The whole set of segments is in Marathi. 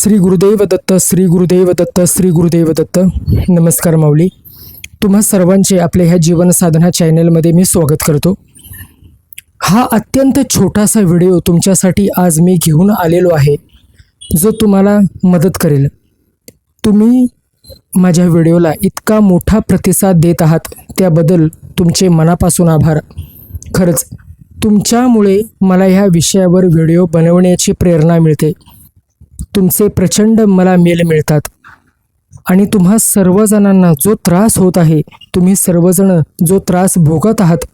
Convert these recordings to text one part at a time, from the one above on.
श्री गुरुदेव दत्त श्री गुरुदेव दत्त श्री गुरुदेव दत्त. नमस्कार माऊली. तुम्हा सर्वांचे आपल्या ह्या जीवन साधना चॅनलमध्ये मी स्वागत करतो. हा अत्यंत छोटासा व्हिडिओ तुमच्यासाठी आज मी घेऊन आलेलो आहे जो तुम्हाला मदत करेल. तुम्ही माझ्या व्हिडिओला इतका मोठा प्रतिसाद देत आहात त्याबद्दल तुमचे मनापासून आभार. खरंच तुमच्यामुळे मला ह्या विषयावर व्हिडिओ बनवण्याची प्रेरणा मिळते. तुमचे प्रचंड मला मेल मिळतात. आणि तुम्हा सर्वजणांना जो त्रास होत आहे तुम्ही सर्वजण जो त्रास भोगत आहात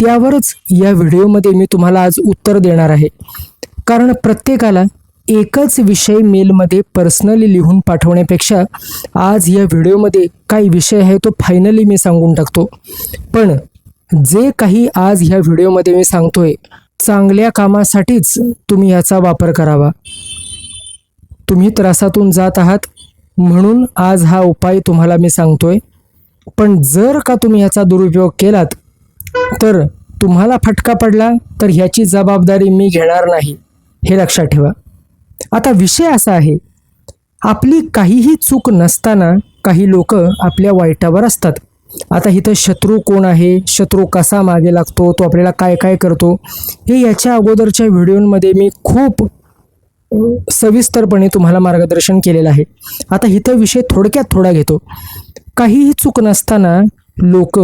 त्यावरच या व्हिडिओमध्ये मी तुम्हाला आज उत्तर देणार आहे. कारण प्रत्येकाला एकच विषय मेलमध्ये पर्सनली लिहून पाठवण्यापेक्षा आज या व्हिडिओमध्ये काही विषय आहे तो फायनली मी सांगून टाकतो. पण जे काही आज ह्या व्हिडिओमध्ये मी सांगतोय चांगल्या कामासाठीच तुम्ही याचा वापर करावा. तुम्ही त्रासातून जात आहात म्हणून आज हा उपाय तुम्हाला मी सांगतोय. पण जर का तुम्ही ह्याचा दुरुपयोग केलात तर तुम्हाला फटका पडला तर ह्याची जबाबदारी मी घेणार नाही. हे लक्षात ठेवा. आता विषय असा आहे आपली काहीही चूक नसताना काही लोक आपल्या वाईटावर असतात. आता इथं शत्रू कोण आहे शत्रू कसा मागे लागतो तो आपल्याला काय काय करतो हे याच्या अगोदरच्या व्हिडिओमध्ये मी खूप सविस्तरपणे तुम्हाला मार्गदर्शन केलेलं आहे. आता इथं विषय थोडक्यात थोडा घेतो. काहीही चूक नसताना लोक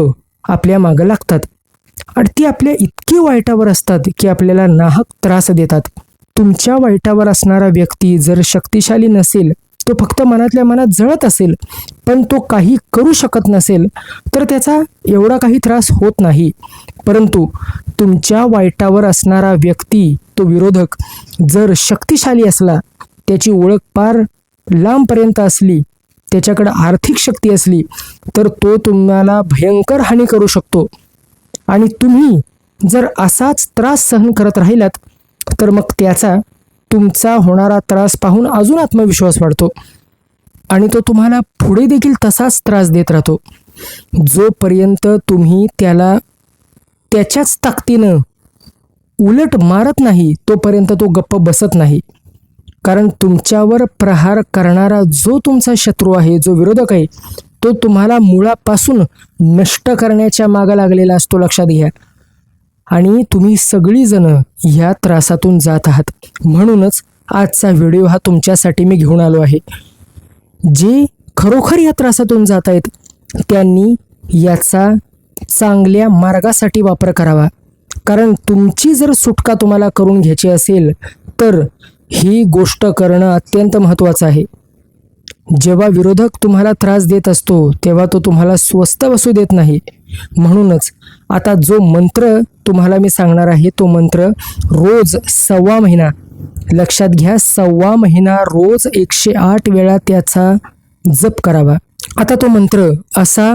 आपल्या मागं लागतात. आणि ती आपल्या इतकी वाईटावर असतात की आपल्याला नाहक त्रास देतात. तुमच्या वाईटावर असणारा व्यक्ती जर शक्तिशाली नसेल तो फक्त मनातल्या मनात जळत असेल पण तो काही करू शकत नसेल तर त्याचा एवढा काही त्रास होत नाही. परंतु तुमच्या वाईटावर असणारा व्यक्ती तो विरोधक जर शक्तिशाली असला त्याची ओळख फार लांबपर्यंत असली त्याच्याकडे आर्थिक शक्ती असली तर तो तुम्हाला भयंकर हानी करू शकतो. आणि तुम्ही जर असाच त्रास सहन करत राहिलात तर मग त्याचा तुमचा होणारा त्रास पाहून अजून आत्मविश्वास वाढतो. आणि तो तुम्हाला पुढे देखील तसाच त्रास देत राहतो. जोपर्यंत तुम्ही त्याला त्याच्याच ताकदीनं उलट मारत नाही तोपर्यंत तो गप्प बसत नाही. कारण तुमच्यावर प्रहार करणारा जो तुमचा शत्रू आहे जो विरोधक आहे तो तुम्हाला मुळापासून नष्ट करण्याच्या मागं लागलेला असतो लक्षात घ्या. आणि तुम्ही सगळीजणं ह्या त्रासातून जात आहात. म्हणूनच आजचा व्हिडिओ हा तुमच्यासाठी मी घेऊन आलो आहे. जे खरोखर या त्रासातून जात आहेत त्यांनी याचा चांगल्या मार्गासाठी वापर करावा. कारण तुमची जर सुटका तुम्हाला करून घ्यायची असेल तर ही गोष्ट करणं अत्यंत महत्त्वाचं आहे. जेव्हा विरोधक तुम्हाला त्रास देत असतो तेव्हा तो तुम्हाला स्वस्त बसू देत नाही. म्हणूनच आता जो मंत्र तुम्हाला मी सांगणार आहे तो मंत्र रोज सव्वा महिना लक्षात घ्या सव्वा महिना रोज एकशे आठ वेळा त्याचा जप करावा. आता तो मंत्र असा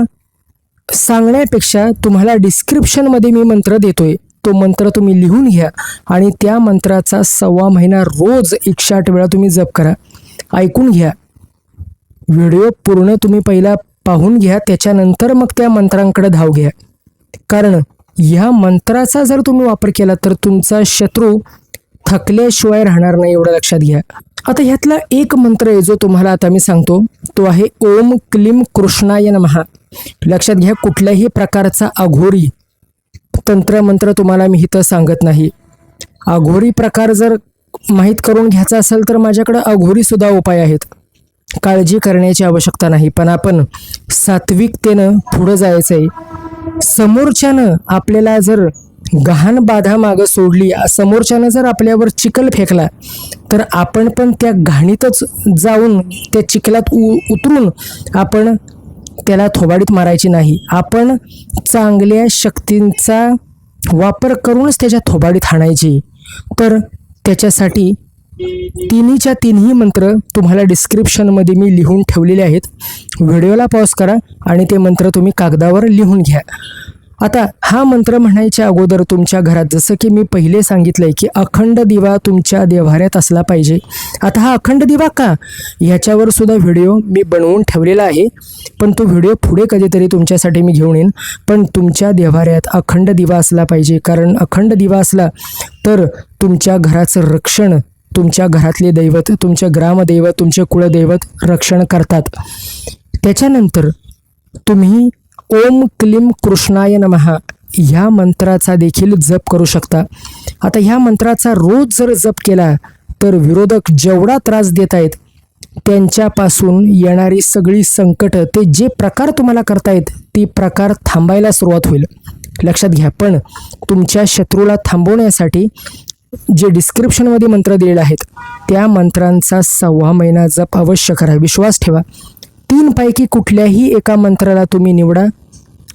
सांगण्यापेक्षा तुम्हाला डिस्क्रिप्शनमध्ये मी मंत्र देतोय. तो मंत्र तुम्ही लिहून घ्या आणि त्या मंत्राचा सव्वा महिना रोज एकशे आठ वेळा तुम्ही जप करा. ऐकून घ्या. व्हिडिओ पूर्ण तुम्ही पहिला पाहून घ्या त्याच्यानंतर मग त्या मंत्रांकडे धाव घ्या. कारण ह्या मंत्राचा जर तुम्ही वापर केला तर तुमचा शत्रू थकल्याशिवाय राहणार नाही एवढं लक्षात घ्या. आता ह्यातला एक मंत्र आहे जो तुम्हाला आता मी सांगतो. तो आहे ओम क्लीम कृष्णाय नमहा लक्षात घ्या कुठल्याही प्रकारचा अघोरी तंत्रमंत्र तुम्हाला मी इथं सांगत नाही. अघोरी प्रकार जर माहीत करून घ्यायचा असेल तर माझ्याकडं अघोरीसुद्धा उपाय आहेत. काळजी करण्याची आवश्यकता नाही पण आपण सात्विकतेनं पुढं जायचं आहे समोरच्यानं आपल्याला जर गहाण बाधा मागं सोडली समोरच्यानं जर आपल्यावर चिखल फेकला तर आपण पण त्या घाणीतच जाऊन त्या चिखलात उ उतरून आपण त्याला थोबाडीत मारायची नाही. आपण चांगल्या शक्तींचा वापर करूनच त्याच्या थोबाडीत हाणायची. तर त्याच्यासाठी तिन्हीच्या तिन्ही मंत्र तुम्हाला डिस्क्रिप्शनमध्ये मी लिहून ठेवलेले आहेत. व्हिडिओला पॉज करा आणि ते मंत्र तुम्ही कागदावर लिहून घ्या. आता हा मंत्र म्हणायच्या अगोदर तुमच्या घरात जसं की मी पहिले सांगितलंय की अखंड दिवा तुमच्या देव्हाऱ्यात असला पाहिजे. आता हा अखंड दिवा का? ह्याच्यावर सुद्धा व्हिडिओ मी बनवून ठेवलेला आहे. पण तो व्हिडिओ पुढे कधीतरी तुमच्यासाठी मी घेऊन येईन. पण तुमच्या देव्हाऱ्यात अखंड दिवा असला पाहिजे. कारण अखंड दिवा असला तर तुमच्या घराचं रक्षण तुमच्या घरातले दैवत तुमचे ग्रामदैवत तुमचे कुळदैवत रक्षण करतात. त्याच्यानंतर तुम्ही ओम क्लीम कृष्णाय नमहा ह्या मंत्राचा देखील जप करू शकता. आता ह्या मंत्राचा रोज जर जप केला तर विरोधक जेवढा त्रास देत आहेत त्यांच्यापासून येणारी सगळी संकटं ते जे प्रकार तुम्हाला करतायत ते प्रकार थांबायला सुरुवात होईल. लक्षात घ्या पण तुमच्या शत्रूला थांबवण्यासाठी जे डिस्क्रिप्शनमध्ये मंत्र दिलेले आहेत त्या मंत्रांचा सव्वा महिना जप अवश्य करा. विश्वास ठेवा. तीनपैकी कुठल्याही एका मंत्राला तुम्ही निवडा.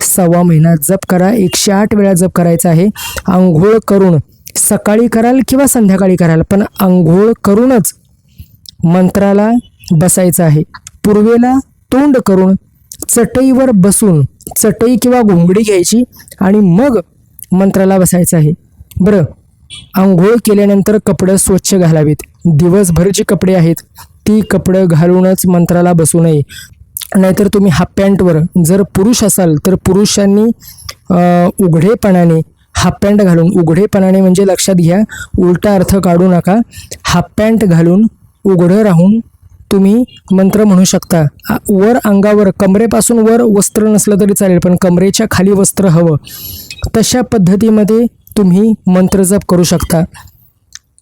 सव्वा महिना जप करा. एकशे आठ वेळा जप करायचा आहे. आंघोळ करून सकाळी कराल किंवा संध्याकाळी कराल पण आंघोळ करूनच मंत्राला बसायचं आहे. पूर्वेला तोंड करून चटईवर बसून चटई किंवा घोंगडी घ्यायची आणि मग मंत्राला बसायचं आहे. बरं आंघोळ केल्यानंतर कपडे स्वच्छ घालावीत. दिवसभर जे कपडे आहेत ती कपडं घालूनच मंत्राला बसू नये. नाहीतर तुम्ही हाफ पॅन्टवर जर पुरुष असाल तर पुरुषांनी उघडेपणाने हाफ पॅन्ट घालून उघडेपणाने म्हणजे लक्षात घ्या उलटा अर्थ काढू नका. हाफ पॅन्ट घालून उघडं राहून तुम्ही मंत्र म्हणू शकता. वर अंगावर कमरेपासून वर वस्त्र नसलं तरी चालेल पण कमरेच्या खाली वस्त्र हवं. तशा पद्धतीमध्ये तुम्ही मंत्र जप करू शकता.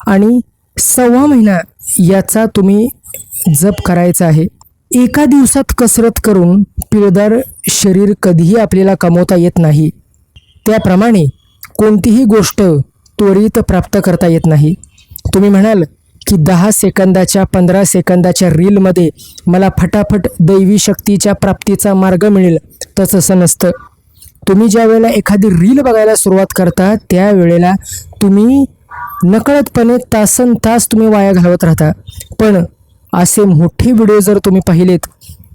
आणि सव्वा महिना याचा तुम्ही जप करायचा आहे. एका दिवसात कसरत करून पिळदार शरीर कधीही आपल्याला कमवता येत नाही. त्याप्रमाणे कोणतीही गोष्ट त्वरित प्राप्त करता येत नाही. तुम्ही म्हणाल की दहा सेकंदाच्या पंधरा सेकंदाच्या रीलमध्ये मला फटाफट दैवी शक्तीच्या प्राप्तीचा मार्ग मिळेल तसं नसतं. तुम्ही ज्या वेळेला एखादी रील बघायला सुरुवात करता त्यावेळेला तुम्ही नकळतपणे तासन तास तुम्ही वाया घालवत राहता. पण असे मोठे व्हिडिओ जर तुम्ही पाहिलेत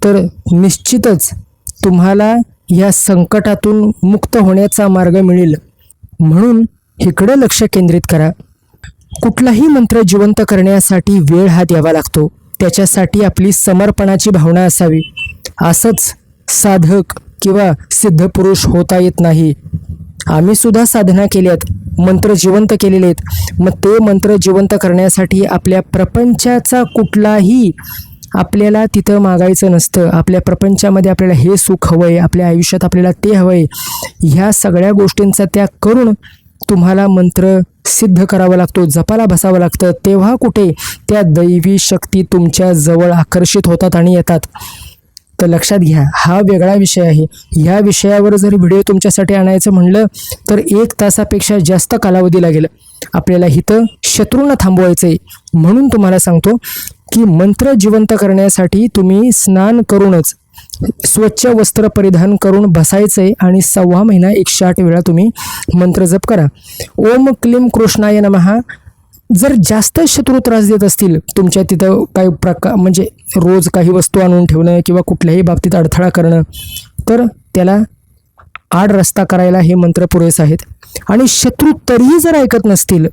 तर निश्चितच तुम्हाला या संकटातून मुक्त होण्याचा मार्ग मिळेल. म्हणून इकडं लक्ष केंद्रित करा. कुठलाही मंत्र जिवंत करण्यासाठी वेळ हा द्यावा लागतो. त्याच्यासाठी आपली समर्पणाची भावना असावी. असंच साधक किंवा सिद्धपुरुष होता येत नाही. आम्ही सुद्धा साधना केल्यात मंत्र जिवंत केलेले आहेत. मग ते मंत्र जिवंत करण्यासाठी आपल्या प्रपंचाचा कुठलाही आपल्याला तिथं मागायचं नसतं. आपल्या प्रपंचामध्ये आपल्याला हे सुख हवं आहे आपल्या आयुष्यात आपल्याला ते हवं आहे ह्या सगळ्या गोष्टींचा त्याग करून तुम्हाला मंत्र सिद्ध करावा लागतो जपाला बसावं लागतं. तेव्हा कुठे त्या दैवी शक्ती तुमच्या जवळ आकर्षित होतात आणि येतात. तर लक्षात घ्या हा वेगळा विषय आहे. ह्या विषयावर जर व्हिडिओ तुमच्यासाठी आणायचं म्हणलं तर एक तासापेक्षा जास्त कालावधी लागेल. आपल्याला इथं शत्रूंना थांबवायचं आहे म्हणून तुम्हाला सांगतो की मंत्र जिवंत करण्यासाठी तुम्ही स्नान करूनच स्वच्छ वस्त्र परिधान करून बसायचं आहे आणि सव्वा महिना एकशे आठ वेळा तुम्ही मंत्र जप करा. ओम क्लीम कृष्णाय नमहा जर जास्त शत्रू त्रास देत असतील तुमच्या तिथं काही प्रकार म्हणजे रोज काही वस्तू आणून ठेवणं किंवा कुठल्याही बाबतीत अडथळा करणं तर त्याला आड रस्ता करायला हे मंत्र पुरेसे आहेत. आणि शत्रू तरीही जर ऐकत नसतील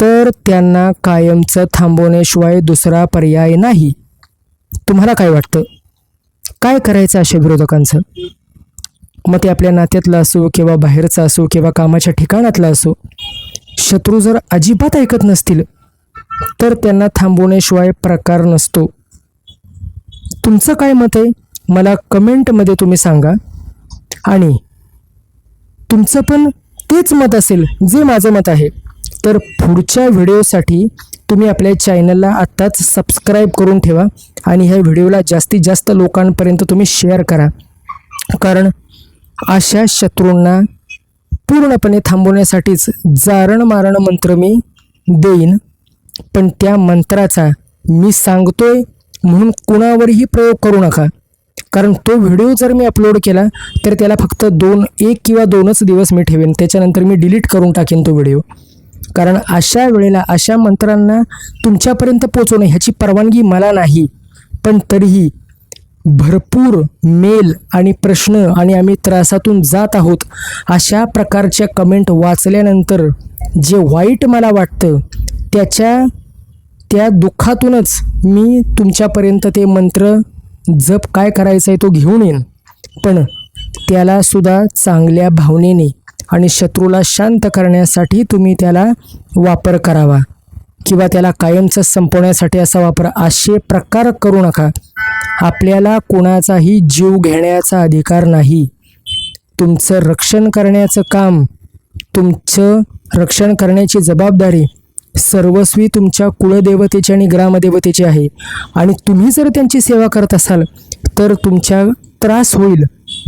तर त्यांना कायमचं थांबवण्याशिवाय दुसरा पर्याय नाही. तुम्हाला काय वाटतं? काय करायचं अशा विरोधकांचं? मग ते आपल्या नात्यातलं असो किंवा बाहेरचं असो किंवा कामाच्या ठिकाणातलं असो शत्रू जर अजिबात ऐकत नसतील तर त्यांना थांबवण्याशिवाय प्रकार नसतो. तुमचं काय मत आहे? मला कमेंटमध्ये तुम्ही सांगा. आणि तुमचं पण तेच मत असेल जे माझं मत आहे. तर पुढच्या व्हिडिओसाठी तुम्ही आपल्या चॅनलला आत्ताच सबस्क्राईब करून ठेवा आणि ह्या व्हिडिओला जास्तीत जास्त लोकांपर्यंत तुम्ही शेअर करा. कारण अशा शत्रूंना पूर्णपणे थांबवण्यासाठीच जारण मारण मंत्र मी देईन. पण त्या मंत्राचा मी सांगतोय म्हणून कुणावरही प्रयोग करू नका. कारण तो व्हिडिओ जर मी अपलोड केला तर त्याला फक्त दोन एक किंवा दोनच दिवस मी ठेवेन. त्याच्यानंतर मी डिलीट करून टाकेन तो व्हिडिओ. कारण अशा वेळेला अशा मंत्रांना तुमच्यापर्यंत पोचवणे ह्याची परवानगी मला नाही. पण तरीही भरपूर मेल आणि प्रश्न आणि आम्ही त्रासातून जात आहोत अशा प्रकारच्या कमेंट वाचल्यानंतर जे वाईट मला वाटतं त्याच्या त्या दुःखातूनच मी तुमच्यापर्यंत ते मंत्र जप काय करायचं आहे तो घेऊन येईन. पण त्यालासुद्धा चांगल्या भावनेने आणि शत्रूला शांत करण्यासाठी तुम्ही त्याला वापर करावा. किंवा त्याला कायमचं संपवण्यासाठी असा वापर असे प्रकार करू नका. आपल्याला कोणाचाही जीव घेण्याचा अधिकार नाही. तुमचं रक्षण करण्याचं काम तुमचं रक्षण करण्याची जबाबदारी सर्वस्वी तुमच्या कुळदेवतेची आणि ग्रामदेवतेची आहे. आणि तुम्ही जर त्यांची सेवा करत असाल तर तुमच्या त्रास होईल.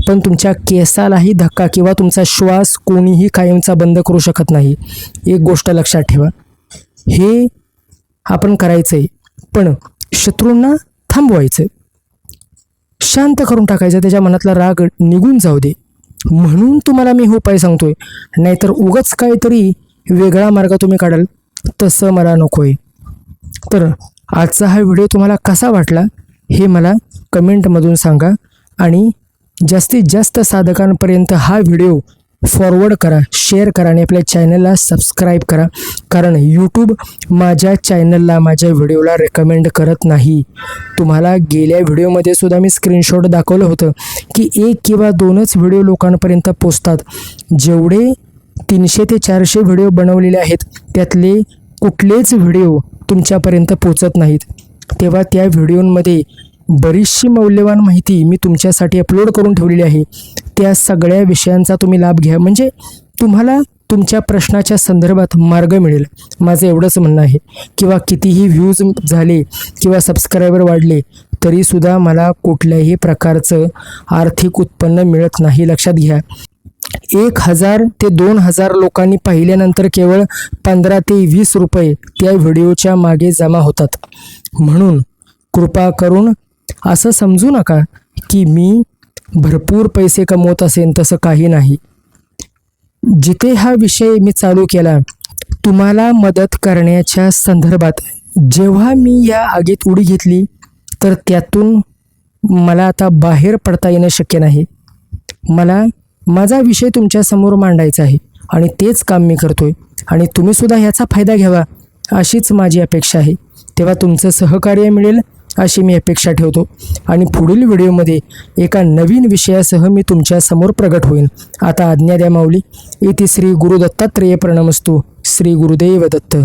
पण तुमच्या केसालाही धक्का किंवा तुमचा श्वास कोणीही कायमचा बंद करू शकत नाही. एक गोष्ट लक्षात ठेवा. हे आपण करायचं आहे पण शत्रूंना थांबवायचं. शांत करून टाकायचं. त्याच्या मनातला राग निघून जाऊ दे. म्हणून तुम्हाला मी हो उपाय सांगतोय. नाहीतर उगच काहीतरी वेगळा मार्ग तुम्ही काढाल. तसं मला नको आहे तर आजचा हा व्हिडिओ तुम्हाला कसा वाटला हे मला कमेंटमधून सांगा. आणि जास्तीत जास्त साधकांपर्यंत हा व्हिडिओ फॉरवर्ड करा शेअर करा आणि आपल्या चॅनलला सबस्क्राईब करा. कारण यूट्यूब माझ्या चॅनलला माझ्या व्हिडिओला रेकमेंड करत नाही. तुम्हाला गेल्या व्हिडिओमध्ये सुद्धा मी स्क्रीनशॉट दाखवलं होतं की एक किंवा दोनच व्हिडिओ लोकांपर्यंत पोचतात. जेवढे तीनशे ते चारशे व्हिडिओ बनवलेले आहेत त्यातले कुठलेच व्हिडिओ तुमच्यापर्यंत पोचत नाहीत. तेव्हा त्या व्हिडिओंमध्ये बरीचशी मौल्यवान माहिती मी तुमच्यासाठी अपलोड करून ठेवलेली आहे. त्या सगळ्या विषयांचा तुम्ही लाभ घ्या. म्हणजे तुम्हाला तुमच्या प्रश्नाच्या संदर्भात मार्ग मिळेल. माझं एवढंच म्हणणं आहे. किंवा कितीही व्ह्यूज झाले किंवा सबस्क्रायबर वाढले तरीसुद्धा मला कुठल्याही प्रकारचं आर्थिक उत्पन्न मिळत नाही. लक्षात घ्या. एक हजार ते दोन हजार लोकांनी पाहिल्यानंतर केवळ पंधरा ते वीस रुपये त्या व्हिडिओच्या मागे जमा होतात. म्हणून कृपा करून असं समजू नका की मी भरपूर पैसे कमवत असेन तसं काही नाही. जिथे हा विषय मी चालू केला तुम्हाला मदत करण्याच्या संदर्भात जेव्हा मी या आगीत उडी घेतली तर त्यातून मला आता बाहेर पडता येणं शक्य नाही. मला माझा विषय तुमच्यासमोर मांडायचा आहे आणि तेच काम मी करतोय. आणि तुम्हीसुद्धा ह्याचा फायदा घ्यावा अशीच माझी अपेक्षा आहे. तेव्हा तुमचं सहकार्य मिळेल अशी मी अपेक्षा ठेवतो. आणि पुढील व्हिडिओमध्ये एका नवीन विषयासह मी तुमच्यासमोर प्रगट होईन. आता आज्ञा द्या माऊली. इथे श्री गुरुदत्तात्रेय प्रणमस्तू. श्री गुरुदेव दत्त.